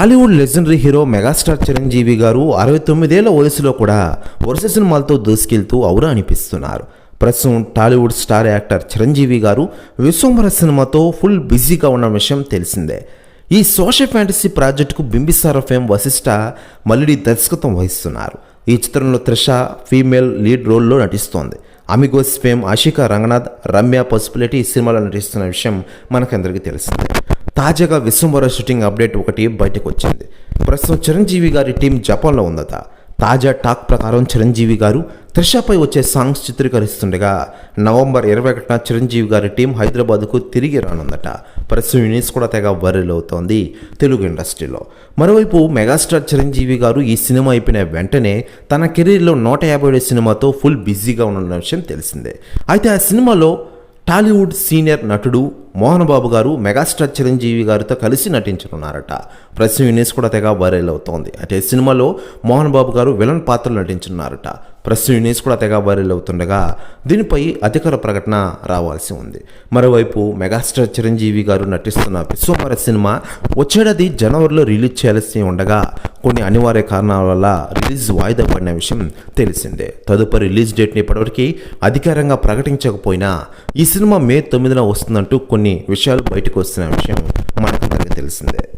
Tollywood legendary hero megastar Chiranjeevi garu అరవై తొమ్మిదేళ్ళ వయసులో కూడా వరుస సినిమాలతో దూసుకెళ్తూ అవురా అనిపిస్తున్నారు. ప్రస్తుతం టాలీవుడ్ స్టార్ యాక్టర్ చిరంజీవి గారు విశ్వంభర సినిమాతో ఫుల్ బిజీగా ఉన్న విషయం తెలిసిందే. ఈ సోషల్ ఫ్యాంటసీ ప్రాజెక్టుకు బింబిసార ఫేమ్ వశిష్ట మల్లిడి దర్శకత్వం వహిస్తున్నారు. ఈ చిత్రంలో త్రిష ఫీమేల్ లీడ్ రోల్లో నటిస్తోంది. అమిగోస్ ఫేమ్ ఆషికా రంగనాథ్ రమ్య పసుపులేటి ఈ సినిమాలో నటిస్తున్న విషయం మనకందరికీ తెలిసిందే. తాజాగా విశ్వంబర షూటింగ్ అప్డేట్ ఒకటి బయటకు వచ్చింది ప్రస్తుతం చిరంజీవి గారి టీం జపాన్లో ఉందట తాజా టాక్ ప్రకారం చిరంజీవి గారు త్రిషపై వచ్చే సాంగ్స్ చిత్రీకరిస్తుండగా నవంబర్ ఇరవై ఒకటిన చిరంజీవి గారి టీం హైదరాబాద్కు తిరిగి రానుందట. ప్రస్తుతం యూనిస్ కూడా తెగ వైరల్ అవుతోంది తెలుగు ఇండస్ట్రీలో. మరోవైపు మెగాస్టార్ చిరంజీవి గారు ఈ సినిమా అయిపోయిన వెంటనే తన కెరీర్లో నూట యాభై ఏడు సినిమాతో ఫుల్ బిజీగా ఉన్న విషయం తెలిసిందే. అయితే ఆ సినిమాలో టాలీవుడ్ సీనియర్ నటుడు మోహన్ బాబు గారు మెగాస్టార్ చిరంజీవి గారితో కలిసి నటించనున్నారట. ప్రెస్ యూనిస్ కూడా తెగ వైరల్ అవుతోంది. అంటే సినిమాలో మోహన్ బాబు గారు విలన్ పాత్రలు నటించున్నారట ప్రెస్ యూనిస్ కూడా తెగ వైరల్ అవుతుండగా దీనిపై అధికార ప్రకటన రావాల్సి ఉంది. మరోవైపు మెగాస్టార్ చిరంజీవి గారు నటిస్తున్న విశ్వమర సినిమా వచ్చేడాది జనవరిలో రిలీజ్ చేయాల్సి ఉండగా కొన్ని అనివార్య కారణాల వల్ల రిలీజ్ వాయిదా పడిన విషయం తెలిసిందే. తదుపరి రిలీజ్ డేట్ని ఇప్పటివరకు అధికారంగా ప్రకటించకపోయినా ఈ సినిమా మే తొమ్మిదిన వస్తుందంటూ కొన్ని విషయాలు బయటకు వస్తున్న విషయం మనకు తెలిసిందే.